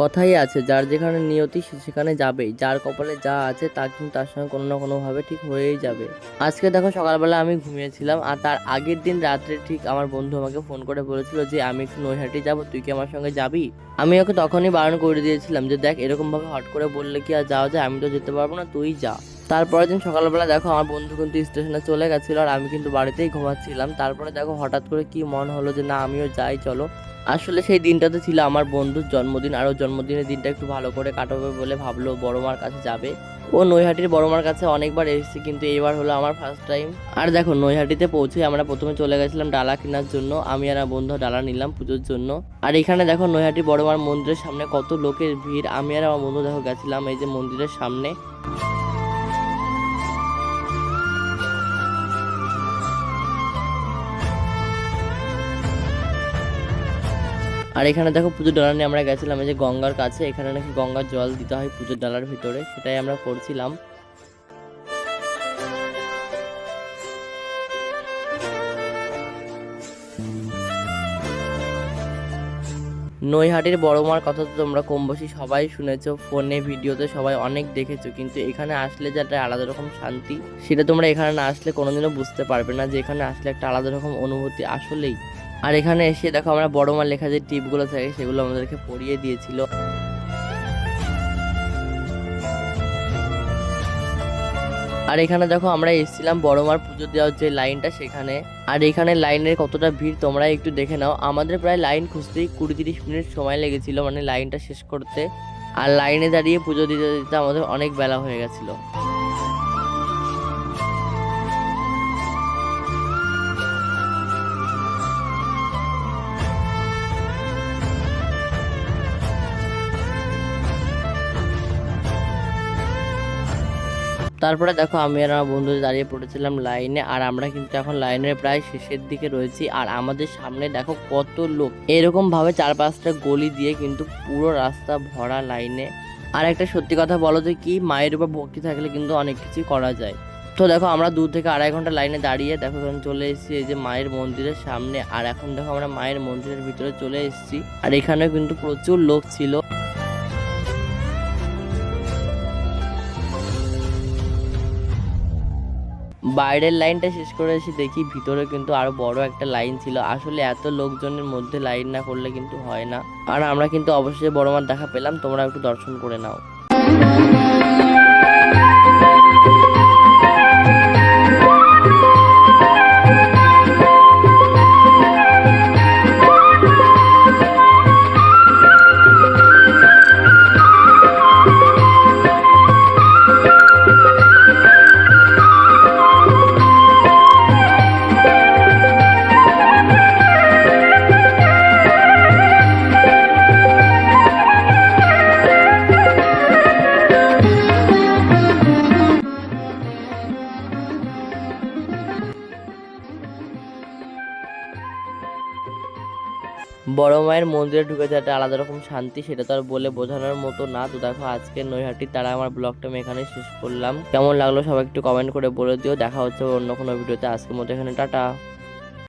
কথাই আছে, যার যেখানে নিয়তি সে সেখানে যাবেই। যার কপালে যা আছে তা কিন্তু তার সঙ্গে কোনো না কোনোভাবে ঠিক হয়েই যাবে। আজকে দেখো সকালবেলা আমি ঘুমিয়েছিলাম আর তার আগের দিন রাত্রে ঠিক আমার বন্ধু আমাকে ফোন করে বলেছিল যে, আমি একটু নৈহাটি যাব, তুই কি আমার সঙ্গে যাবি? আমি ওকে তখনই বারণ করে দিয়েছিলাম যে, দেখ, এরকমভাবে হট করে বললে কি আর যাওয়া যায়? আমি তো যেতে পারব না, তুই যা। তারপরের দিন সকালবেলা দেখো আমার বন্ধু কিন্তু স্টেশনে চলে গেছিল আর আমি কিন্তু বাড়িতেই ঘুমাচ্ছিলাম। তারপরে দেখো হঠাৎ করে কি মন হলো যে, না, আমিও যাই, চলো। আসলে সেই দিনটাতে ছিল আমার বন্ধুর জন্মদিন আর ও জন্মদিনের দিনটা একটু ভালো করে কাটাবে বলে ভাবলো, বড় মার কাছে যাবে। ও নৈহাটির বড় মার কাছে অনেকবার এসেছি, কিন্তু এইবার হলো আমার ফার্স্ট টাইম আর দেখো, নৈহাটিতে পৌঁছে আমরা প্রথমে চলে গেছিলাম ডালা কেনার জন্য। আমি আর বন্ধু ডালা নিলাম পুজোর জন্য। আর এখানে দেখো নৈহাটি বড় মার মন্দিরের সামনে কত লোকের ভিড়। আমি আর আমার বন্ধু দেখো গেছিলাম এই যে মন্দিরের সামনে। আর এখানে দেখো পুজোর ডালা নিয়ে আমরা গেছিলাম, এই যে গঙ্গার কাছে, এখানে নাকি গঙ্গার জল দিতে হয় পুজোর ডালার ভিতরে, সেটাই আমরা করছিলাম নৈহাটির বড় মার কথা তো তোমরা কম সবাই শুনেছো, ফোনে, ভিডিওতে সবাই অনেক দেখেছ, কিন্তু এখানে আসলে যে একটা আলাদা রকম শান্তি, সেটা তোমরা এখানে না আসলে কোনোদিনও বুঝতে পারবে না যে এখানে আসলে একটা আলাদা রকম অনুভূতি আসলেই। আর এখানে এসে দেখো আমরা বড় মার লেখা যে টিপগুলো থাকে, সেগুলো আমাদেরকে পড়িয়ে দিয়েছিল। আর এখানে দেখো আমরা এসেছিলাম বড় মার পুজো দেওয়ার যে লাইনটা সেখানে। আর এখানে লাইনের কতটা ভিড় তোমরা একটু দেখে নাও। আমাদের প্রায় লাইন খুঁজতেই কুড়ি তিরিশ মিনিট সময় লেগেছিল মানে লাইনটা শেষ করতে। আর লাইনে দাঁড়িয়ে পুজো দিতে দিতে আমাদের অনেক বেলা হয়ে গেছিল। তারপরে দেখো আমি আর আমার বন্ধু দাঁড়িয়ে পড়েছিলাম লাইনে, আর আমরা কিন্তু এখন লাইনের প্রায় শেষের দিকে রয়েছি, আর আমাদের সামনে দেখো কত লোক। এরকম ভাবে চার পাঁচটা গলি দিয়ে কিন্তু পুরো রাস্তা ভরা লাইনে। আর একটা সত্যি কথা বলো যে কি, মায়ের উপর ভক্তি থাকলে কিন্তু অনেক কিছুই করা যায়। তো দেখো আমরা দূর থেকে আড়াই ঘণ্টা লাইনে দাঁড়িয়ে দেখো এখন চলে এসেছি এই যে মায়ের মন্দিরের সামনে, আর এখন দেখো আমরা মায়ের মন্দিরের ভিতরে চলে এসেছি। আর এখানে কিন্তু প্রচুর লোক ছিল। বাইরের লাইনটা শেষ করে এসে দেখি ভিতরে কিন্তু আরও বড় একটা লাইন ছিল। আসলে এত লোকজনের মধ্যে লাইন না করলে কিন্তু হয় না। আর আমরা কিন্তু অবশ্যই বড় মাঠ দেখা পেলাম, তোমরা একটু দর্শন করে নাও। বড় মায়ের মন্দিরে ঢুকে যে একটা আলাদা রকম শান্তি, সেটা তো আর বলে বোঝানোর মতো না। তো দেখো, আজকে নৈহাটি, তারা আমার ব্লগটা আমি এখানে শেষ করলাম। কেমন লাগল সবাই একটু কমেন্ট করে বলে দিও। দেখা হচ্ছে অন্য কোনো ভিডিওতে। আজকের মতো এখানে, টাটা।